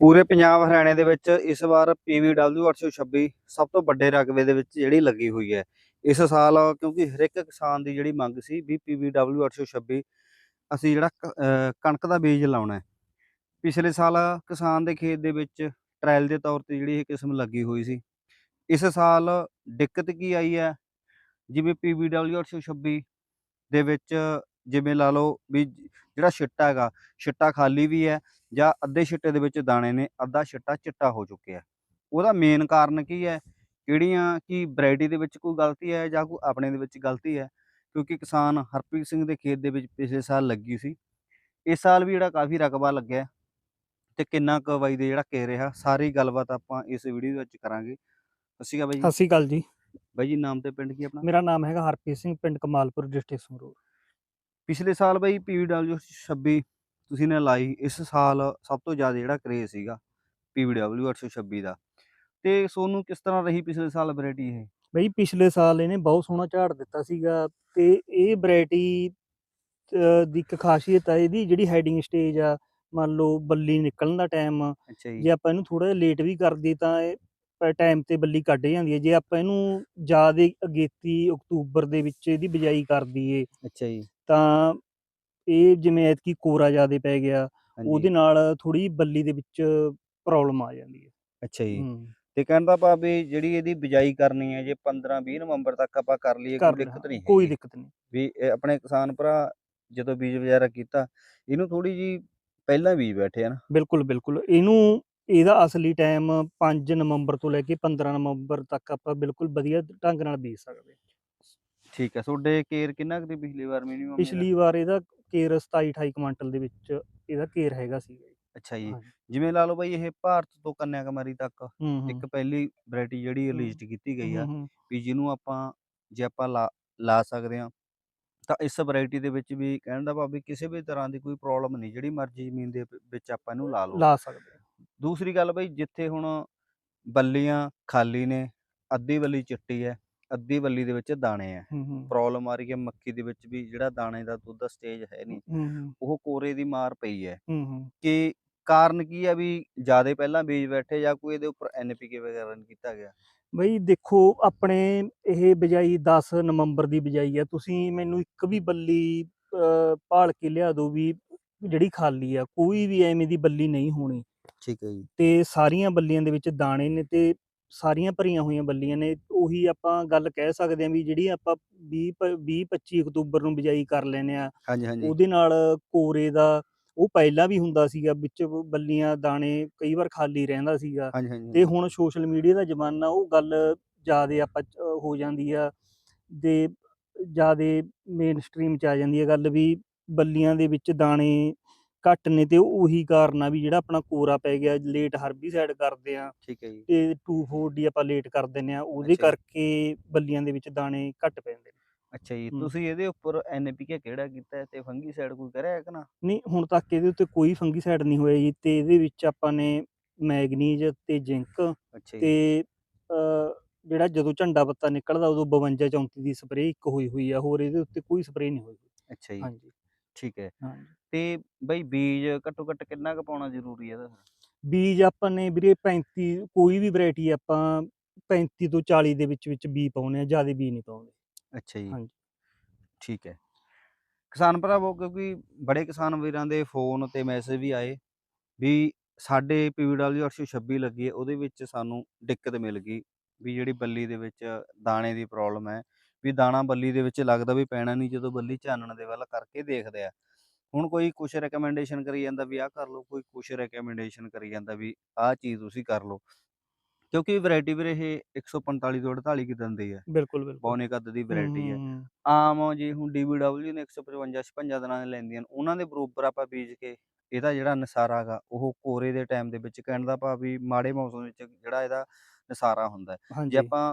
ਪੂਰੇ ਪੰਜਾਬ ਹਰਿਆਣੇ ਦੇ ਵਿੱਚ ਇਸ ਵਾਰ PVW 826 ਸਭ ਤੋਂ ਵੱਡੇ ਰਕਬੇ ਦੇ ਵਿੱਚ ਜਿਹੜੀ ਲੱਗੀ ਹੋਈ ਹੈ। ਇਸ ਸਾਲ ਕਿਉਂਕਿ ਹਰ ਇੱਕ ਕਿਸਾਨ ਦੀ ਜਿਹੜੀ ਮੰਗ ਸੀ ਵੀ PVW 826 ਅਸੀਂ ਜਿਹੜਾ ਕ- ਕਣਕ ਦਾ ਬੀਜ ਲਾਉਣਾ ਪਿਛਲੇ ਸਾਲ ਕਿਸਾਨ ਦੇ ਖੇਤ ਦੇ ਵਿੱਚ ਟ੍ਰਾਇਲ ਦੇ ਤੌਰ ਤੇ ਜਿਹੜੀ ਇਹ ਕਿਸਮ ਲੱਗੀ ਹੋਈ ਸੀ। ਇਸ ਸਾਲ ਦਿੱਕਤ ਕੀ ਆਈ ਹੈ? ਜਿਵੇਂ PVW 826 ਦੇ ਵਿੱਚ ਜਿਵੇਂ ਲਾ ਲਓ ਵੀ ਜਿਹੜਾ ਛਿੱਟਾ ਹੈਗਾ ਛਿੱਟਾ ਖਾਲੀ ਵੀ ਹੈ ਜਾਂ ਅੱਧੇ ਛਿੱਟੇ ਦੇ ਵਿੱਚ ਦਾਣੇ ਨੇ ਅੱਧਾ ਛਿੱਟਾ ਚਿੱਟਾ ਹੋ ਚੁੱਕਿਆ ਉਹਦਾ ਮੇਨ ਕਾਰਨ ਕੀ ਹੈ? ਕਿਹੜੀਆਂ ਕੀ ਵੈਰਾਈਟੀ ਦੇ ਵਿੱਚ ਕੋਈ ਗਲਤੀ ਹੈ ਜਾਂ ਕੋਈ ਆਪਣੇ ਦੇ ਵਿੱਚ ਗਲਤੀ ਹੈ? ਕਿਉਂਕਿ ਕਿਸਾਨ ਹਰਪ੍ਰੀਤ ਸਿੰਘ ਦੇ ਖੇਤ ਦੇ ਵਿੱਚ ਪਿਛਲੇ ਸਾਲ ਲੱਗੀ ਸੀ। ਇਸ ਸਾਲ ਵੀ ਜਿਹੜਾ ਕਾਫੀ ਰਕਬਾ ਲੱਗਿਆ ਤੇ ਕਿੰਨਾ ਕੁ ਬਾਈ ਦੇ ਜਿਹੜਾ ਕਹਿ ਰਿਹਾ ਸਾਰੀ ਗੱਲਬਾਤ ਆਪਾਂ ਇਸ ਵੀਡੀਓ ਦੇ ਵਿੱਚ ਕਰਾਂਗੇ। ਸਤਿ ਸ਼੍ਰੀ ਅਕਾਲ ਬਾਈ ਸਤਿ ਜੀ ਸ਼੍ਰੀ ਅਕਾਲ ਜੀ। ਬਾਈ ਜੀ ਨਾਮ ਤੇ ਪਿੰਡ ਕੀ ਆਪਣਾ? ਮੇਰਾ ਨਾਮ ਹੈਗਾ ਹਰਪ੍ਰੀਤ ਸਿੰਘ ਪਿੰਡ ਕਮਾਲਪੁਰ ਡਿਸਟ੍ਰਿਕਟ ਸੰਗਰੂਰ। ਪਿਛਲੇ ਸਾਲ ਬਾਈ PVW 26 ਤੁਸੀਂ ਨੇ ਲਾਈ ਇਸ ਸਾਲ ਸਭ ਤੋਂ ਜ਼ਿਆਦਾ ਜਿਹੜਾ ਕਰੇਜ਼ ਸੀਗਾ PVW 826 ਦਾ। ਤੇ ਸੋਨੂੰ ਕਿਸ ਤਰ੍ਹਾਂ ਰਹੀ ਪਿਛਲੇ ਸਾਲ ਵੈਰਾਈਟੀ ਇਹ? ਬਈ ਪਿਛਲੇ ਸਾਲ ਇਹਨੇ ਬਹੁਤ ਸੋਹਣਾ ਝਾੜ ਦਿੱਤਾ ਸੀਗਾ ਤੇ ਇਹ ਵੈਰਾਈਟੀ ਦੀ ਇੱਕ ਖਾਸੀਅਤ ਆ ਇਹਦੀ ਜਿਹੜੀ ਹੈਡਿੰਗ ਸਟੇਜ ਆ ਮੰਨ ਲਓ ਬੱਲੀ ਨਿਕਲਣ ਦਾ ਟਾਈਮ ਜੇ। ਆਪਾਂ ਇਹਨੂੰ ਥੋੜਾ ਜਿਹਾ ਲੇਟ ਵੀ ਕਰ ਦਈਏ ਤਾਂ ਇਹ ਟਾਈਮ ਤੇ ਬੱਲੀ ਕੱਢ ਜਾਂਦੀ ਹੈ ਜੇ ਆਪਾਂ ਇਹਨੂੰ ਜ਼ਿਆਦਾ ਅਗੇਤੀ ਅਕਤੂਬਰ ਦੇ ਵਿੱਚ ਇਹਦੀ ਬਿਜਾਈ ਕਰ ਦਈਏ ਅੱਛਾ ਜੀ। ਤਾਂ ਇਹ ਜਿਵੇਂ ਐਤਕੀ ਕੋਰਾ ਜ਼ਿਆਦਾ ਪੈ ਗਿਆ ਉਹਦੇ ਨਾਲ ਥੋੜੀ ਬੱਲੀ ਦੇ ਵਿੱਚ ਪ੍ਰੋਬਲਮ ਆ ਜਾਂਦੀ ਹੈ। ਅੱਛਾ ਜੀ। ਤੇ ਕਹਿਣ ਦਾ ਭਾਵ ਵੀ ਜਿਹੜੀ ਇਹਦੀ ਬਿਜਾਈ ਕਰਨੀ ਹੈ ਜੇ 15 20 ਨਵੰਬਰ ਤੱਕ ਆਪਾਂ ਕਰ ਲਈਏ ਕੋਈ ਦਿੱਕਤ ਨਹੀਂ ਕੋਈ। ਦਿੱਕਤ ਨਹੀਂ। ਵੀ ਆਪਣੇ ਕਿਸਾਨ ਭਰਾ ਜਦੋਂ ਬੀਜ ਵਗੈਰਾ ਕੀਤਾ ਇਹਨੂੰ ਥੋੜੀ ਜੀ ਪਹਿਲਾਂ ਬੀਜ ਬੈਠੇ ਆ ਨਾ। ਬਿਲਕੁਲ ਬਿਲਕੁਲ। ਇਹਨੂੰ ਇਹਦਾ ਅਸਲੀ ਟਾਈਮ 5 ਨਵੰਬਰ ਤੋਂ ਲੈ ਕੇ 15 ਨਵੰਬਰ ਤੱਕ ਆਪਾਂ ਬਿਲਕੁਲ ਵਧੀਆ ਢੰਗ ਨਾਲ ਬੀਜ ਸਕਦੇ ਹਾਂ। ਠੀਕ ਹੈ ਤੁਹਾਡੇ ਕੇਰ ਕਿੰਨਾ ਕੁ ਦੀ ਪਿਛਲੀ ਵਾਰ ਮਿਨੀਮਮ ਪਿਛਲੀ ਵਾਰ ਇਹਦਾ ਕੇਰ 27 28 ਕੁਇੰਟਲ ਦੇ ਵਿੱਚ ਇਹਦਾ ਕੇਰ ਹੈਗਾ ਸੀ ਅੱਛਾ ਜੀ ਹਾਂਜੀ। ਜਿਵੇਂ ਲਾ ਲਓ ਬਾਈ ਇਹ ਭਾਰਤ ਤੋਂ ਕੰਨਿਆ ਕੁਮਾਰੀ ਤੱਕ ਹੂੰ ਇੱਕ ਪਹਿਲੀ ਵੈਰਾਈਟੀ ਜਿਹੜੀ ਹੂੰ। ਰਿਲੀਜ਼ਡ ਕੀਤੀ ਗਈ ਆ ਹੂੰ, ਹੂੰ, ਵੀ ਜਿਹਨੂੰ ਆਪਾਂ ਜੇ ਆਪਾਂ ਲਾ ਲਾ ਸਕਦੇ ਆ ਤਾਂ ਇਸ ਵੈਰਾਈਟੀ ਦੇ ਵਿੱਚ ਵੀ ਕਹਿਣ ਦਾ ਭਾਵ ਵੀ ਕਿਸੇ ਵੀ ਤਰ੍ਹਾਂ ਦੀ ਕੋਈ ਪ੍ਰੋਬਲਮ ਨਹੀਂ ਜਿਹੜੀ ਮਰਜ਼ੀ ਜ਼ਮੀਨ ਦੇ ਵ- ਵਿੱਚ ਆਪਾਂ ਇਹਨੂੰ ਲਾ ਲਓ ਲਾ ਸਕਦੇ। ਦੂਸਰੀ ਗੱਲ ਬਈ ਜਿੱਥੇ ਹੁਣ ਬੱਲੀਆਂ ਖਾਲੀ ਨੇ ਅੱਧੀ ਬੱਲੀ ਚਿੱਟੀ ਹੈ ਅੱਧੀ ਬੱਲੀ ਦੇ ਵਿੱਚ ਦਾਣੇ ਆ ਹੂੰ ਹੂੰ। ਪ੍ਰੋਬਲਮ ਆ ਰਹੀ ਹੈ ਮੱਕੀ ਦੇ ਵਿੱਚ ਵੀ ਜਿਹੜਾ ਦਾਣੇ ਦਾ ਦੁੱਧ ਦਾ ਸਟੇਜ ਹੈ ਨਹੀਂ ਹੂੰ ਹੂੰ, ਉਹ ਕੋਰੇ ਦੀ ਮਾਰ ਪਈ ਹੈ ਹੂੰ ਹੂੰ। ਕਿ ਕਾਰਨ ਕੀ ਆ ਵੀ ਜ਼ਿਆਦਾ ਪਹਿਲਾਂ ਬੀਜ ਬੈਠੇ ਜਾਂ ਕੋਈ ਇਹਦੇ ਉੱਪਰ ਐਨਪੀਕੇ ਵਗੈਰਾ ਨਹੀਂ ਕੀਤਾ ਗਿਆ? ਬਈ ਦੇਖੋ ਆਪਣੇ ਇਹ ਬਿਜਾਈ 10 ਨਵੰਬਰ ਦੀ ਬਿਜਾਈ ਆ ਤੁਸੀਂ ਮੈਨੂੰ ਇੱਕ ਵੀ ਬੱਲੀ ਭਾਲ ਕੇ ਲਿਆ ਦਿਓ ਵੀ ਜਿਹੜੀ ਖਾਲੀ ਆ ਕੋਈ ਵੀ ਐਵੇਂ ਦੀ ਬੱਲੀ ਨਹੀਂ ਹੋਣੀ। ਠੀਕ ਹੈ ਜੀ। ਤੇ ਸਾਰੀਆਂ ਬੱਲੀਆਂ ਦੇ ਵਿੱਚ ਦਾਣੇ ਨੇ ਤੇ ਸਾਰੀਆਂ ਭਰੀਆਂ ਹੋਈਆਂ ਬੱਲੀਆਂ ਨੇ ਉਹੀ ਆਪਾਂ ਗੱਲ ਕਹਿ ਸਕਦੇ ਹਾਂ ਵੀ ਜਿਹੜੀ ਆਪਾਂ 20 20 25 ਅਕਤੂਬਰ ਨੂੰ ਬਿਜਾਈ ਕਰ ਲੈਨੇ ਆ ਹਾਂਜੀ ਹਾਂਜੀ। ਉਹਦੇ ਨਾਲ ਕੋਰੇ ਦਾ ਉਹ ਪਹਿਲਾਂ ਵੀ ਹੁੰਦਾ ਸੀਗਾ ਵਿੱਚ ਬੱਲੀਆਂ ਦਾਣੇ ਕਈ ਵਾਰ ਖਾਲੀ ਰਹਿੰਦਾ ਸੀਗਾ ਤੇ ਹੁਣ ਸੋਸ਼ਲ ਮੀਡੀਆ ਦਾ ਜ਼ਮਾਨਾ ਉਹ ਗੱਲ ਜਿਆਦੇ ਆਪਾਂ ਹੋ ਜਾਂਦੀ ਆ ਦੇ ਜਿਆਦੇ ਮੇਨ ਸਟ੍ਰੀਮ ਚ ਆ ਜਾਂਦੀ ਹੈ ਗੱਲ ਵੀ ਬੱਲੀਆਂ ਦੇ ਵਿੱਚ ਦਾਣੇ ਘੱਟ ਨੇ ਤੇ ਉਹੀ ਕਾਰਨ ਆ ਵੀ ਜਿਹੜਾ ਆਪਣਾ ਕੋਰਾ ਪੈ ਗਿਆ ਲੇਟ ਹਰਬੀਸਾਈਡ ਕਰਦੇ ਆ ਠੀਕ ਹੈ ਜੀ। ਤੇ 2,4-D ਆਪਾਂ ਲੇਟ ਕਰ ਦਿੰਨੇ ਆ ਉਹਦੇ। ਕਰਕੇ ਬੱਲੀਆਂ ਦੇ ਵਿੱਚ ਦਾਣੇ ਘੱਟ ਪੈਂਦੇ ਨੇ। ਅੱਛਾ ਜੀ। ਤੁਸੀਂ ਇਹਦੇ ਉੱਪਰ ਐਨਪੀਕੇ ਕਿਹੜਾ ਕੀਤਾ ਤੇ ਫੰਗੀਸਾਈਡ ਕੋਈ ਕਰਿਆ ਹੈ ਕਿ ਨਾ? ਨਹੀਂ ਹੁਣ ਤੱਕ ਇਹਦੇ ਉੱਤੇ ਕੋਈ ਫੰਗੀਸਾਈਡ ਨਹੀਂ ਹੋਇਆ ਜੀ ਤੇ ਇਹਦੇ ਵਿੱਚ ਆਪਾਂ ਨੇ ਮੈਗਨੀਜ਼ ਤੇ ਜ਼ਿੰਕ ਤੇ ਜਿਹੜਾ ਜਦੋਂ ਝੰਡਾ ਪੱਤਾ ਨਿਕਲਦਾ ਉਦੋਂ 52 34 ਦੀ ਸਪਰੇਅ ਇੱਕ ਹੋਈ ਹੋਈ ਆ ਹੋਰ ਇਹਦੇ ਉੱਤੇ ਕੋਈ ਸਪਰੇਅ ਨਹੀਂ ਹੋਈ। ਅੱਛਾ ਜੀ। ਹਾਂਜੀ। ਠੀਕ ਹੈ। ਤੇ ਬਈ ਬੀਜ ਘੱਟੋ ਘੱਟ ਕਿੰਨਾ ਕੁ ਪਾਉਣਾ ਜ਼ਰੂਰੀ ਹੈ ਇਹਦਾ ਬੀਜ ਆਪਾਂ ਨੇ ਵੀਰੇ 35 ਕੋਈ ਵੀ ਵੈਰਾਈਟੀ ਆਪਾਂ 35 ਤੋਂ 40 ਦੇ ਵਿੱਚ ਵਿੱਚ ਬੀ ਪਾਉਨੇ ਆ ਜ਼ਿਆਦਾ ਬੀ ਨਹੀਂ ਪਾਉਂਦੇ। ਅੱਛਾ ਜੀ। ਹਾਂਜੀ। ਠੀਕ ਹੈ। ਕਿਸਾਨ ਭਰਾਵੋ ਕਿਉਂਕਿ ਬੜੇ ਕਿਸਾਨ ਵੀਰਾਂ ਦੇ ਫੋਨ ਤੇ ਮੈਸੇਜ ਵੀ ਆਏ ਵੀ ਸਾਡੇ PWW 826 ਲੱਗੀ ਹੈ ਉਹਦੇ ਵਿੱਚ ਸਾਨੂੰ ਦਿੱਕਤ ਮਿਲ ਗਈ ਵੀ ਜਿਹੜੀ ਬੱਲੀ ਦੇ ਵਿੱਚ ਦਾਣੇ ਦੀ ਪ੍ਰੋਬਲਮ ਹੈ ਵੀ ਦਾਣਾ ਬੱਲੀ ਦੇ ਵਿੱਚ ਲੱਗਦਾ ਵੀ ਪੈਣਾ ਨਹੀਂ ਜਦੋਂ ਬੱਲੀ ਚਾਨਣ ਦੇ ਵੱਲ ਕਰਕੇ ਦੇਖਦੇ ਆ। ਹੁਣ ਕੋਈ ਕੁਝ ਰეკਮੈਂਡੇਸ਼ਨ ਕਰੀ ਜਾਂਦਾ ਵੀ ਆਹ ਕਰ ਲਓ ਕੋਈ ਕੁਝ ਰეკਮੈਂਡੇਸ਼ਨ ਕਰੀ ਜਾਂਦਾ ਵੀ ਆਹ ਚੀਜ਼ ਤੁਸੀਂ ਕਰ ਲਓ। ਕਿਉਂਕਿ ਵੈਰਾਈਟੀ ਵੀਰੇ ਇਹ 145 ਤੋਂ 48 ਕਿਦਾਂ ਦੀ ਹੈ ਬਿਲਕੁਲ ਬਿਲਕੁਲ। ਬੌਨੇ ਕੱਦ ਦੀ ਵੈਰਾਈਟੀ ਹੈ। ਆਮ ਜੇ ਹੁਣ DBW ਨੇ 155 56 ਦਿਨਾਂ ਦੇ ਲੈਂਦੀਆਂ ਨੇ ਉਹਨਾਂ ਦੇ ਬਰੋਬਰ ਆਪਾਂ ਬੀਜ ਕੇ ਇਹਦਾ ਜਿਹੜਾ ਨਸਾਰਾਗਾ ਉਹ ਕੋਰੇ ਦੇ ਟਾਈਮ ਦੇ ਵਿੱਚ ਕਹਿਣ ਦਾ ਭਾਵ ਵੀ ਮਾੜੇ ਮੌਸਮ ਵਿੱਚ ਜਿਹੜਾ ਇਹਦਾ ਨਸਾਰਾ ਹੁੰਦਾ ਜੇ ਆਪਾਂ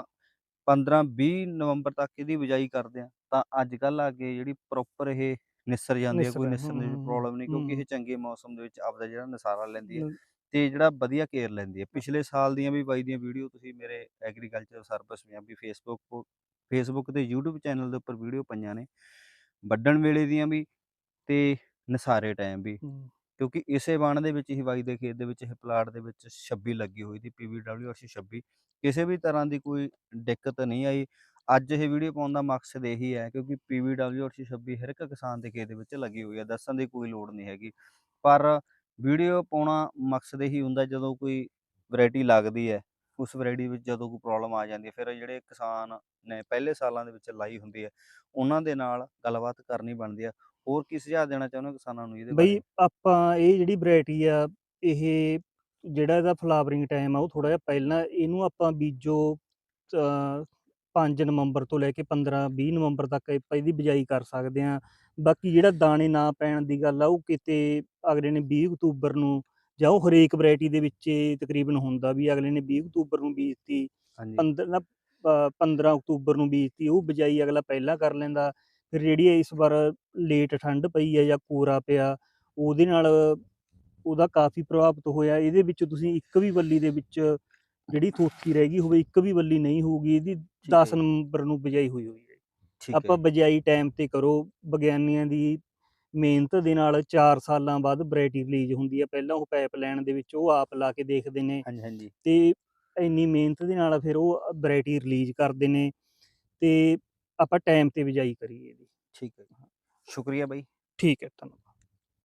15 20 ਨਵੰਬਰ ਤੱਕ ਇਹਦੀ ਬਿਜਾਈ ਕਰਦੇ ਆ ਤਾਂ ਅੱਜ ਕੱਲ ਆ ਕੇ ਜਿਹੜੀ ਪ੍ਰੋਪਰ ਇਹ ਨਿਸਰ ਜਾਂਦੀ ਹੈ ਕੋਈ ਨਿਸਰ, ਨਿਸਰਨ ਦੀ ਪ੍ਰੋਬਲਮ ਨਹੀਂ ਕਿਉਂਕਿ। ਇਹ ਚੰਗੇ ਮੌਸਮ ਦੇ ਵਿੱਚ ਆਪਦਾ ਜਿਹੜਾ ਨਸਾਰਾ ਲੈਂਦੀ ਹੈ ਤੇ ਜਿਹੜਾ ਵਧੀਆ ਕੇਅਰ ਲੈਂਦੀ ਹੈ ਪਿਛਲੇ ਸਾਲ ਦੀਆਂ ਵੀ ਬਾਈ ਦੀਆਂ ਵੀਡੀਓ ਤੁਸੀਂ ਮੇਰੇ agriculture service Punjabi Facebook Facebook ਤੇ YouTube ਚੈਨਲ ਦੇ ਉੱਪਰ ਵੀਡੀਓ ਪਈਆਂ ਨੇ ਵੱਢਣ ਵੇਲੇ ਦੀਆਂ ਵੀ ਤੇ ਨਸਾਰੇ ਟਾਈਮ ਵੀ। ਕਿਉਂਕਿ ਇਸੇ ਬਾਣ ਦੇ ਵਿੱਚ ਹੀ ਬਾਈ ਦੇ ਖੇਤ ਦੇ ਵਿੱਚ ਇਹ ਪਲਾਟ ਦੇ ਵਿੱਚ 26 ਲੱਗੀ ਹੋਈ ਸੀ PVW 826 ਕਿਸੇ ਵੀ ਤਰ੍ਹਾਂ ਦੀ ਕੋਈ ਦਿੱਕਤ ਨਹੀਂ ਆਈ ਅੱਜ ਇਹ ਵੀਡੀਓ ਪਾਉਣ ਦਾ ਮਕਸਦ ਇਹੀ ਹੈ ਕਿਉਂਕਿ PVW 826 ਹਰ ਇੱਕ ਕਿਸਾਨ ਦੇ ਖੇਤ ਵਿੱਚ ਲੱਗੀ ਹੋਈ ਹੈ ਦੱਸਣ ਦੀ ਕੋਈ ਲੋੜ ਨਹੀਂ ਹੈਗੀ। ਪਰ ਵੀਡੀਓ ਪਾਉਣਾ ਮਕਸਦ ਇਹੀ ਹੁੰਦਾ ਜਦੋਂ ਕੋਈ ਵੈਰਾਈਟੀ ਲੱਗਦੀ ਹੈ ਉਸ ਵੈਰਾਈਟੀ ਵਿੱਚ ਜਦੋਂ ਕੋਈ ਪ੍ਰੋਬਲਮ ਆ ਜਾਂਦੀ ਹੈ ਫਿਰ ਜਿਹੜੇ ਕਿਸਾਨ ਨੇ ਪਹਿਲੇ ਸਾਲਾਂ ਦੇ ਵਿੱਚ ਲਾਈ ਹੁੰਦੀ ਹੈ ਉਹਨਾਂ ਦੇ ਨਾਲ ਗੱਲਬਾਤ ਕਰਨੀ ਬਣਦੀ ਹੈ। ਹੋਰ ਕੀ ਸੁਝਾਅ ਦੇਣਾ ਚਾਹੁੰਦੇ ਹੋ ਕਿਸਾਨਾਂ ਨੂੰ ਇਹਦੇ ਬਈ ਆਪਾਂ ਇਹ ਜਿਹੜੀ ਵੈਰਾਈਟੀ ਆ ਇਹ ਜਿਹੜਾ ਇਹਦਾ ਫਲਾਵਰਿੰਗ ਟਾਈਮ ਆ ਉਹ ਥੋੜਾ ਜਿਹਾ ਪਹਿਲਾਂ ਇਹਨੂੰ ਆਪਾਂ ਬੀਜੋ 5 ਨਵੰਬਰ ਤੋਂ ਲੈ ਕੇ 15 20 ਨਵੰਬਰ ਤੱਕ ਆਪਾਂ ਇਹਦੀ ਬਿਜਾਈ ਕਰ ਸਕਦੇ ਆ ਬਾਕੀ ਜਿਹੜਾ ਦਾਣੇ ਨਾ ਪੈਣ ਦੀ ਗੱਲ ਆ ਉਹ ਕਿਤੇ ਅਗਲੇ ਨੇ 20 ਅਕਤੂਬਰ ਨੂੰ ਜਾਂ ਉਹ ਹਰੇਕ ਵੈਰਾਈਟੀ ਦੇ ਵਿੱਚ ਤਕਰੀਬਨ ਹੁੰਦਾ ਵੀ ਅਗਲੇ ਨੇ 20 ਅਕਤੂਬਰ ਨੂੰ ਬੀਜਤੀ ਹਾਂਜੀ। 15 ਨਾ, ਅ, 15 ਅਕਤੂਬਰ ਨੂੰ ਬੀਜਤੀ ਉਹ ਬਿਜਾਈ ਅਗਲਾ ਪਹਿਲਾਂ ਕਰ ਲੈਂਦਾ। ਫਿਰ ਜਿਹੜੀ ਇਸ ਵਾਰ ਲੇਟ ਠੰਡ ਪਈ ਹੈ ਜਾਂ ਕੋਰਾ ਪਿਆ ਉਹਦੇ ਨਾਲ ਉਹਦਾ ਕਾਫੀ ਪ੍ਰਭਾਵਿਤ ਹੋਇਆ। ਇਹਦੇ ਵਿੱਚ ਤੁਸੀਂ ਇੱਕ ਵੀ ਵੱਲੀ ਦੇ ਵਿੱਚ ਜਿਹੜੀ ਥੋਥੀ ਰਹਿ ਗਈ ਹੋਵੇ ਇੱਕ ਵੀ ਵੱਲੀ ਨਹੀਂ ਹੋਊਗੀ ਇਹਦੀ 10 ਜੀ, ਨਵੰਬਰ ਨੂੰ ਬਿਜਾਈ ਹੋਈ ਹੋਈ ਹੈ। ਠੀਕ ਹੈ ਆਪਾਂ ਜੀ, ਬਿਜਾਈ ਟਾਈਮ ਤੇ ਕਰੋ ਵਿਗਿਆਨੀਆਂ ਦੀ ਮਿਹਨਤ ਦੇ ਨਾਲ 4 ਸਾਲਾਂ ਬਾਅਦ ਵੈਰਾਈਟੀ ਰਿਲੀਜ਼ ਹੁੰਦੀ ਹੈ। ਪਹਿਲਾਂ ਉਹ ਪਾਈਪਲਾਈਨ ਦੇ ਵਿੱਚ ਉਹ ਆਪ ਲਾ ਕੇ ਦੇਖਦੇ ਨੇ ਹਾਂਜੀ ਹਾਂਜੀ। ਤੇ ਇੰਨੀ ਮਿਹਨਤ ਦੇ ਨਾਲ ਫਿਰ ਉਹ ਵੈਰਾਈਟੀ ਰਿਲੀਜ਼ ਕਰਦੇ ਨੇ ਤੇ ਆਪਾਂ ਟਾਈਮ ਤੇ ਬਿਜਾਈ ਕਰੀਏ ਇਹਦੀ। ਠੀਕ ਹੈ ਜੀ। ਸ਼ੁਕਰੀਆ ਬਾਈ। ਠੀਕ ਹੈ ਧੰਨਵਾਦ।